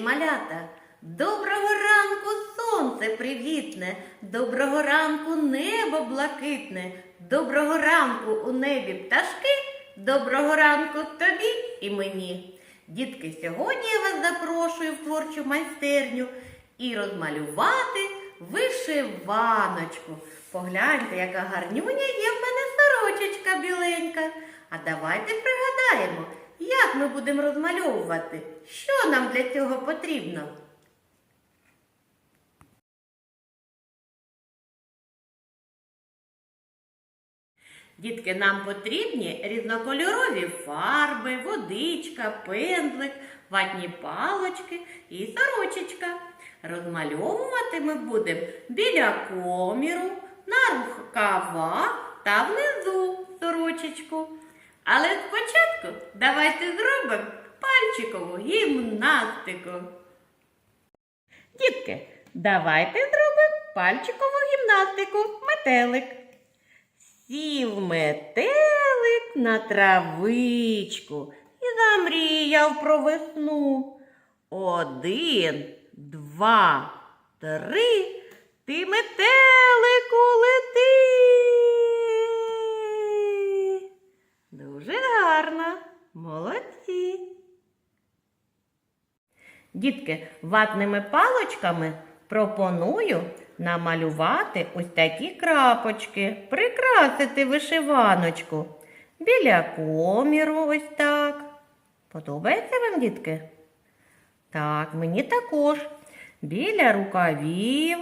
малята! Доброго ранку сонце привітне, доброго ранку небо блакитне, доброго ранку у небі пташки, доброго ранку тобі і мені. Дітки, сьогодні я вас запрошую в творчу майстерню і розмалювати вишиваночку. Погляньте, яка гарнюня є в мене сорочечка біленька. А давайте пригадаємо, як ми будемо розмальовувати, що нам для цього потрібно. Дітки, нам потрібні різнокольорові фарби, водичка, пензлик, ватні палочки і сорочечка. Розмальовувати ми будемо біля коміру, на рукавах та внизу сорочечку. Але спочатку давайте зробимо пальчикову гімнастику. Дітки, давайте зробимо пальчикову гімнастику. Метелик. Сів метелик на травичку і замріяв про весну. Один, два, три. Ти метелику лети. Дуже гарно. Молодці. Дітки, ватними палочками пропоную намалювати ось такі крапочки, прикрасити вишиваночку. Біля коміру ось так. Подобається вам, дітки? Так, мені також. Біля рукавів.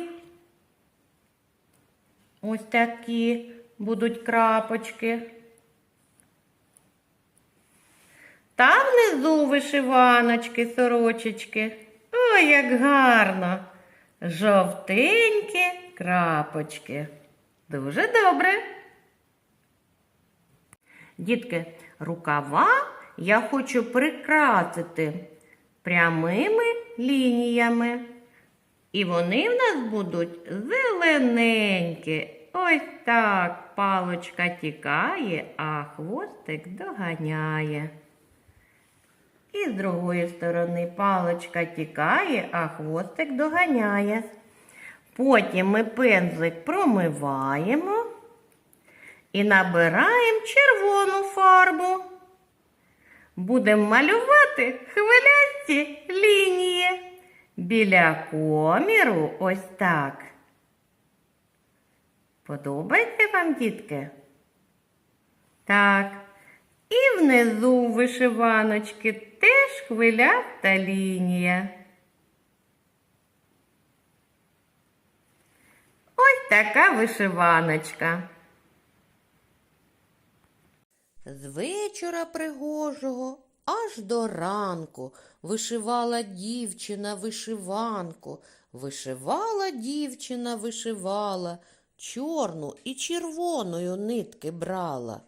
Ось такі будуть крапочки. Та внизу вишиваночки, сорочечки. Ой, як гарно! Жовтенькі крапочки. Дуже добре. Дітки, рукава я хочу прикрасити прямими лініями. І вони в нас будуть зелененькі. Ось так палочка тікає, а хвостик доганяє. І з другої сторони паличка тікає, а хвостик доганяє. Потім ми пензлик промиваємо і набираємо червону фарбу. Будемо малювати хвилясті лінії. Біля коміру ось так. Подобається вам, дітки? Так. І внизу вишиваночки теж хвиляста лінія. Ось така вишиваночка. З вечора пригожого аж до ранку вишивала дівчина вишиванку, вишивала дівчина вишивала, чорну і червоною нитки брала.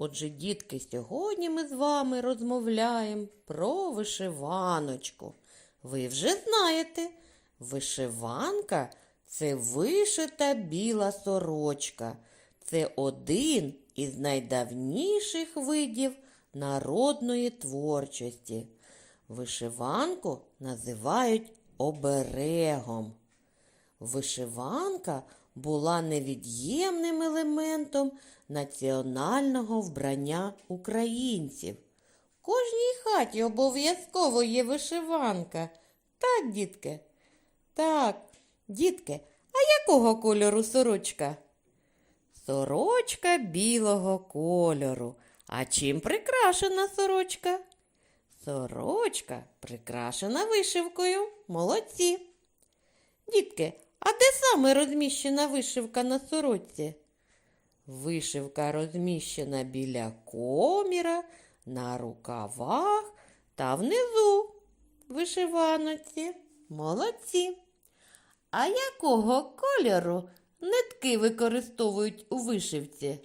Отже, дітки, сьогодні ми з вами розмовляємо про вишиваночку. Ви вже знаєте, вишиванка це вишита біла сорочка. Це один із найдавніших видів народної творчості. Вишиванку називають оберегом. Вишиванка була невід'ємним елементом національного вбрання українців. В кожній хаті обов'язково є вишиванка. Так, дітки? Так, дітки, а якого кольору сорочка? Сорочка білого кольору. А чим прикрашена сорочка? Сорочка прикрашена вишивкою. Молодці. Дітки, а де саме розміщена вишивка на сорочці? Вишивка розміщена біля коміра, на рукавах та внизу вишиваночці. Молодці. А якого кольору нитки використовують у вишивці?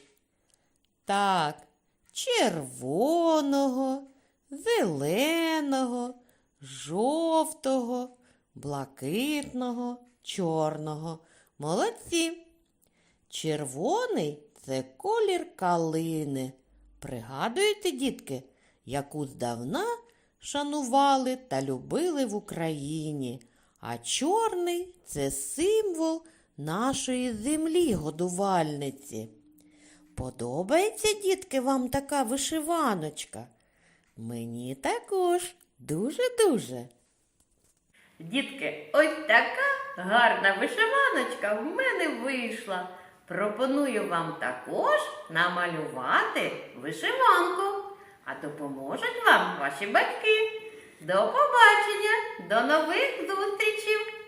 Так, червоного, зеленого, жовтого, блакитного, чорного. Молодці. Червоний це колір калини. Пригадуєте, дітки, яку здавна шанували та любили в Україні, а чорний це символ нашої землі годувальниці. Подобається, дітки, вам така вишиваночка? Мені також дуже-дуже. Дітки, ось така гарна вишиваночка в мене вийшла. Пропоную вам також намалювати вишиванку, а допоможуть вам ваші батьки. До побачення, до нових зустрічей!